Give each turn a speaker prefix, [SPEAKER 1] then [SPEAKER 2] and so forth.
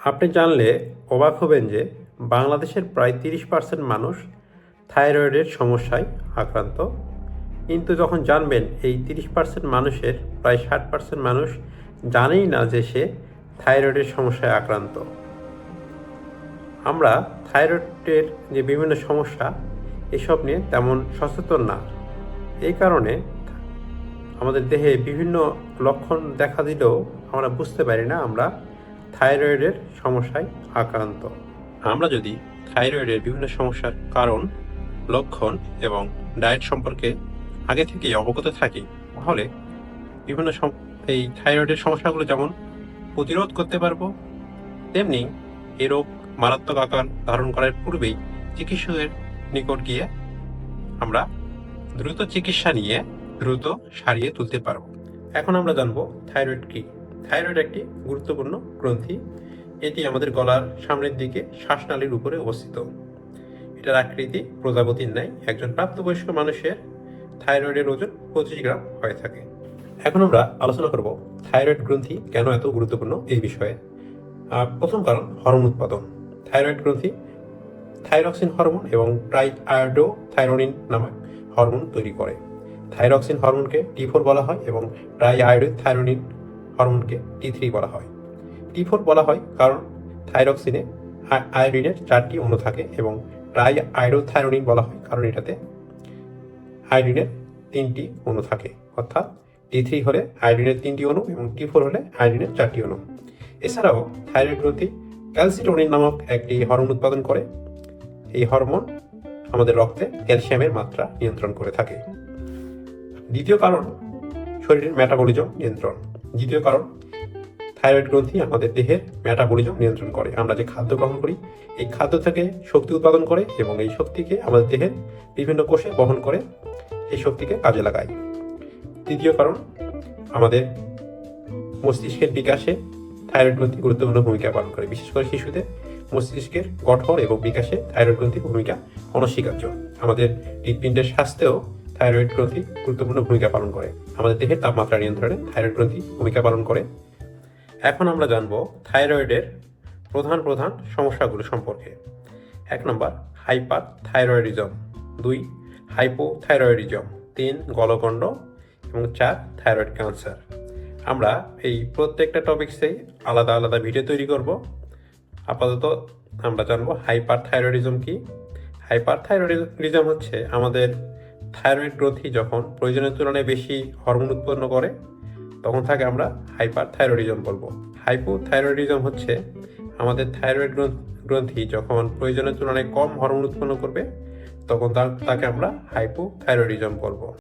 [SPEAKER 1] আপনি জানলে অবাক হবেন যে বাংলাদেশের প্রায় তিরিশ পার্সেন্ট মানুষ থাইরয়েডের সমস্যায় আক্রান্ত। কিন্তু যখন জানবেন এই তিরিশ পার্সেন্ট মানুষের প্রায় ষাট পার্সেন্ট মানুষ জানেই না যে সে থাইরয়েডের সমস্যায় আক্রান্ত। আমরা থাইরয়েডের যে বিভিন্ন সমস্যা, এসব নিয়ে তেমন সচেতন না। এই কারণে আমাদের দেহে বিভিন্ন লক্ষণ দেখা দিলেও আমরা বুঝতে পারি না আমরা থাইরয়েডের সমস্যায় আক্রান্ত। আমরা যদি থাইরয়েডের বিভিন্ন সমস্যার কারণ, লক্ষণ এবং ডায়েট সম্পর্কে আগে থেকেই অবগত থাকি, তাহলে বিভিন্ন এই থাইরয়েডের সমস্যাগুলো যেমন প্রতিরোধ করতে পারব, তেমনি এ রোগ মারাত্মক আকার ধারণ করার পূর্বেই চিকিৎসকের নিকট গিয়ে আমরা দ্রুত চিকিৎসা নিয়ে দ্রুত সারিয়ে তুলতে পারব। এখন আমরা জানব থাইরয়েড কি। থাইরয়েড একটি গুরুত্বপূর্ণ গ্রন্থি। এটি আমাদের গলার সামনের দিকে শ্বাসনালীর উপরে অবস্থিত। এটার আকৃতি প্রজাপতির ন্যায়। একজন প্রাপ্তবয়স্ক মানুষের থাইরয়েডের ওজন পঁচিশ গ্রাম হয়ে থাকে। এখন আমরা আলোচনা করব থাইরয়েড গ্রন্থি কেন এত গুরুত্বপূর্ণ এই বিষয়ে। প্রথম কারণ, হরমোন উৎপাদন। থাইরয়েড গ্রন্থি থাইরক্সিন হরমোন এবং ট্রাই আয়োডো থাইরোনিন নামক হরমোন তৈরি করে। থাইরক্সিন হরমোনকে টি ফোর বলা হয় এবং ট্রাই আয়োডিন থাইরোনিন হরমোনকে টি থ্রি বলা হয়। টি ফোর বলা হয় কারণ থাইরক্সিনে আয়োডিনের চারটি অণু থাকে এবং ট্রাই আয়োডো থাইরোনিন বলা হয় কারণ এটাতে আয়োডিনের তিনটি অণু থাকে। অর্থাৎ টি থ্রি হলে আয়োডিনের তিনটি অণু এবং টি ফোর হলে আয়োডিনের চারটি অণু। এছাড়াও থাইরয়েড গ্রন্থি ক্যালসিটোনিন নামক একটি হরমোন উৎপাদন করে। এই হরমোন আমাদের রক্তে ক্যালসিয়ামের মাত্রা নিয়ন্ত্রণ করে থাকে। দ্বিতীয় কারণ, শরীরের মেটাবলিজম নিয়ন্ত্রণ। দ্বিতীয় কারণ থাইরয়েড গ্রন্থি আমাদের দেহের মেটাবলিজম নিয়ন্ত্রণ করে। আমরা যে খাদ্য গ্রহণ করি, এই খাদ্য থেকে শক্তি উৎপাদন করে এবং এই শক্তিকে আমাদের দেহের বিভিন্ন কোষে বহন করে এই শক্তিকে কাজে লাগায় তৃতীয় কারণ, আমাদের মস্তিষ্কের বিকাশে থাইরয়েড গ্রন্থি গুরুত্বপূর্ণ ভূমিকা পালন করে। বিশেষ করে শিশুদের মস্তিষ্কের গঠন এবং বিকাশে থাইরয়েড গ্রন্থির ভূমিকা অনস্বীকার্য। আমাদের হৃৎপিণ্ডের স্বাস্থ্যেও থাইরয়েড গ্রন্থি গুরুত্বপূর্ণ ভূমিকা পালন করে। আমাদের দেহের তাপমাত্রা নিয়ন্ত্রণে থাইরয়েড গ্রন্থি ভূমিকা পালন করে। এখন আমরা জানব থাইরয়েডের প্রধান প্রধান সমস্যাগুলো সম্পর্কে। এক নম্বর হাইপার থাইরয়েডিজম দুই হাইপোথাইরয়েডিজম তিন, গলকণ্ড। এবং চার থাইরয়েড ক্যান্সার আমরা এই প্রত্যেকটা টপিক্সেই আলাদা আলাদা ভিডিও তৈরি করব। আপাতত আমরা জানব হাইপার থাইরয়েডিজম কি? হাইপার থাইরয়েডিজম হচ্ছে আমাদের থাইরয়েড গ্রন্থি যখন প্রয়োজনের তুলনায় বেশি হরমোন উৎপন্ন করে, তখন তাকে আমরা হাইপার থাইরয়েডিজম বলব। হাইপোথাইরয়েডিজম হচ্ছে আমাদের থাইরয়েড গ্রন্থি যখন প্রয়োজনের তুলনায় কম হরমোন উৎপন্ন করবে, তখন তাকে আমরা হাইপোথাইরয়েডিজম বলব।